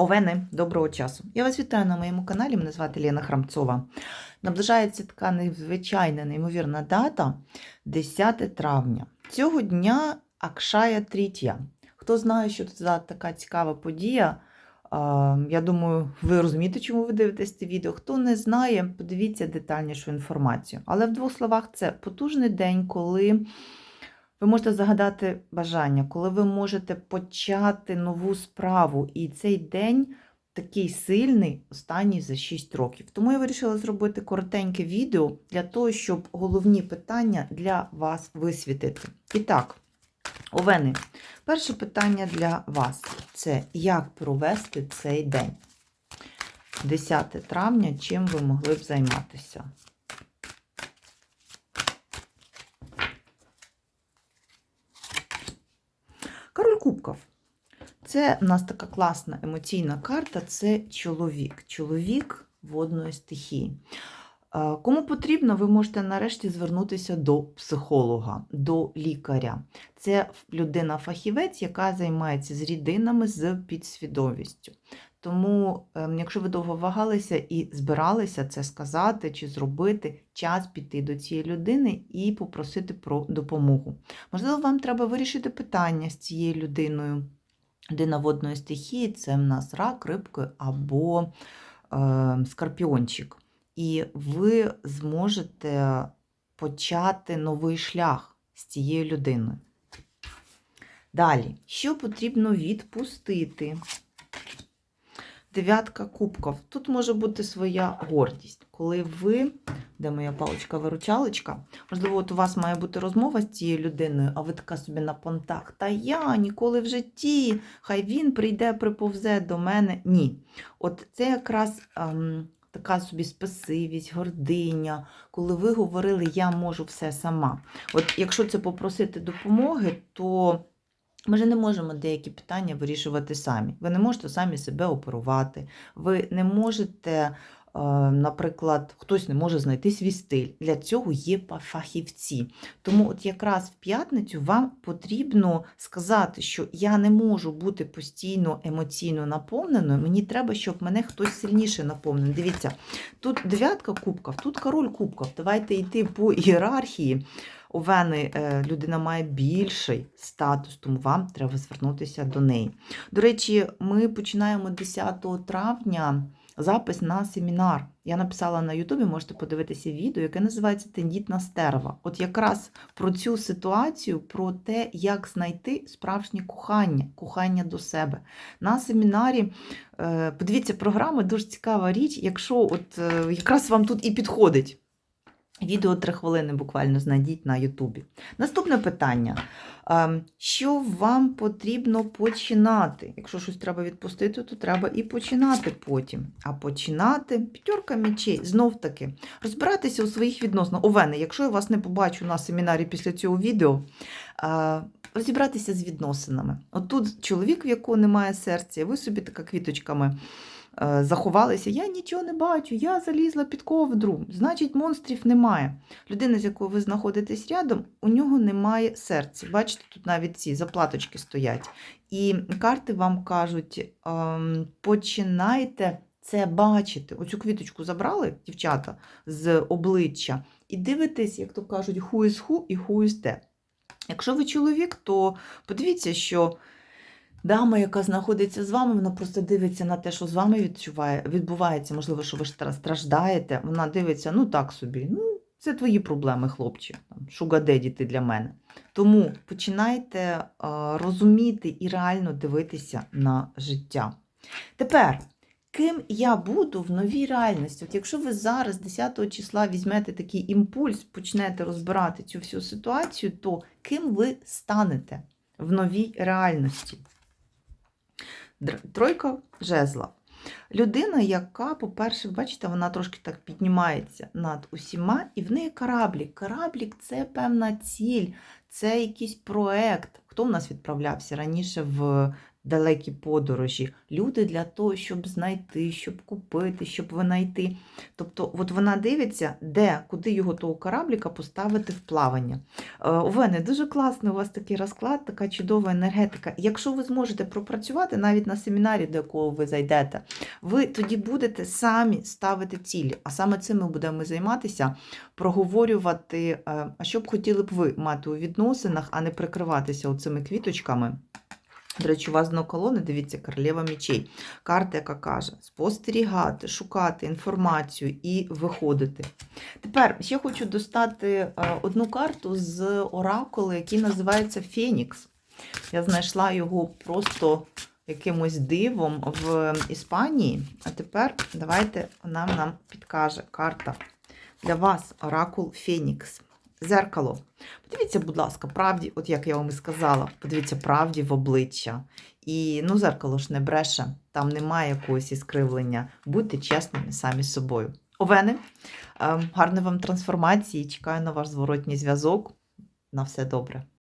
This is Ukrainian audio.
Овени, доброго часу! Я вас вітаю на моєму каналі. Мене звати Лена Храмцова. Наближається така незвичайна, неймовірна дата 10 травня. Цього дня Акшая Трітя. Хто знає, що це така цікава подія? Я думаю, ви розумієте, чому ви дивитесь це відео. Хто не знає, подивіться детальнішу інформацію. Але в двох словах, це потужний день, коли ви можете загадати бажання, коли ви можете почати нову справу. І цей день такий сильний, останній за 6 років. Тому я вирішила зробити коротеньке відео для того, щоб головні питання для вас висвітити. І так, Овени, перше питання для вас це як провести цей день? 10 травня, чим ви могли б займатися? Король Кубков. Це в нас така класна емоційна карта це чоловік. Чоловік водної стихії. Е, Кому потрібно, ви можете нарешті звернутися до психолога, до лікаря. Це людина-фахівець, яка займається з рідинами з підсвідомістю. Тому, ем, якщо ви довго вагалися і збиралися це сказати чи зробити, час піти до цієї людини і попросити про допомогу. Можливо, вам треба вирішити питання з цією людиною. Людина водної стихії це в нас рак, рибки або е, скорпіончик. І ви зможете почати новий шлях з цією людиною. Далі, що потрібно відпустити? Дев'ятка кубків. Тут може бути своя гордість. Коли ви, де моя паличка-виручалочка, можливо, от у вас має бути розмова з цією людиною, а ви така собі на понтах. Та я ніколи в житті, хай він прийде, приповзе до мене. Ні. От це якраз. Ем, Така собі спасивість, гординя, коли ви говорили, я можу все сама. От якщо це попросити допомоги, то ми ж не можемо деякі питання вирішувати самі. Ви не можете самі себе оперувати, ви не можете, наприклад, хтось не може знайти свій стиль. Для цього є фахівці. Тому, от якраз в п'ятницю вам потрібно сказати, що я не можу бути постійно емоційно наповненою. Мені треба, щоб мене хтось сильніше наповнив. Дивіться, тут дев'ятка кубків, тут король кубків. Давайте йти по ієрархії. У Вени е, людина має більший статус, тому вам треба звернутися до неї. До речі, ми починаємо 10 травня запис на семінар. Я написала на Ютубі, можете подивитися відео, яке називається Тендітна стерва. От якраз про цю ситуацію, про те, як знайти справжнє кохання, кохання до себе. На семінарі, е, подивіться, програма дуже цікава річ, якщо от е, якраз вам тут і підходить. Відео 3 хвилини буквально знайдіть на Ютубі. Наступне питання. Ем, Що вам потрібно починати? Якщо щось треба відпустити, то треба і починати потім. А починати п'ятерка мечей, знов таки, розбиратися у своїх відносинах. Овени, якщо я вас не побачу на семінарі після цього відео, е, розібратися з відносинами. От тут чоловік, в якого немає серця, ви собі така квіточками заховалися. Я нічого не бачу, я залізла під ковдру. Значить, монстрів немає. Людина, з якою ви знаходитесь рядом, у нього немає серця. Бачите, тут навіть ці заплаточки стоять. І карти вам кажуть: ем, починайте це бачити. Оцю квіточку забрали, дівчата, з обличчя, і дивитесь, як то кажуть, who is who і who is де. Якщо ви чоловік, то подивіться, що дама, яка знаходиться з вами, вона просто дивиться на те, що з вами відчуває, відбувається, можливо, що ви стра- страждаєте. Вона дивиться, ну так собі, ну, це твої проблеми, хлопче. Шугадеді ти для мене. Тому починайте розуміти і реально дивитися на життя. Тепер. Ким я буду в новій реальності? От якщо ви зараз, 10 числа, візьмете такий імпульс, почнете розбирати цю всю ситуацію, то ким ви станете в новій реальності? Тройка жезла. Людина, яка, по-перше, бачите, вона трошки так піднімається над усіма, і в неї кораблік. Кораблік це певна ціль, це якийсь проект. Хто в нас відправлявся раніше в далекі подорожі, люди для того, щоб знайти, щоб купити, щоб винайти. Тобто, от вона дивиться, де, куди його того корабліка поставити в плавання. Е, У Вени дуже класний у вас такий розклад, така чудова енергетика. Якщо ви зможете пропрацювати навіть на семінарі, до якого ви зайдете, ви тоді будете самі ставити цілі. А саме цим ми будемо займатися, проговорювати, е, що б хотіли б ви мати у відносинах, а не прикриватися оцими квіточками. До речі, у вас дно колони, дивіться, королева мечей. Карта, яка каже: спостерігати, шукати інформацію і виходити. Тепер ще хочу достати е, одну карту з оракулу, який називається Фенікс. Я знайшла його просто якимось дивом в Іспанії. А тепер давайте вона нам підкаже карта для вас оракул Фенікс. Зеркало. Подивіться, будь ласка, правді, от як я вам і сказала, подивіться правді в обличчя. І ну, зеркало ж не бреше, там немає якогось іскривлення. Будьте чесними самі з собою. Овени, ем, гарної вам трансформації. Чекаю на ваш зворотній зв'язок. На все добре.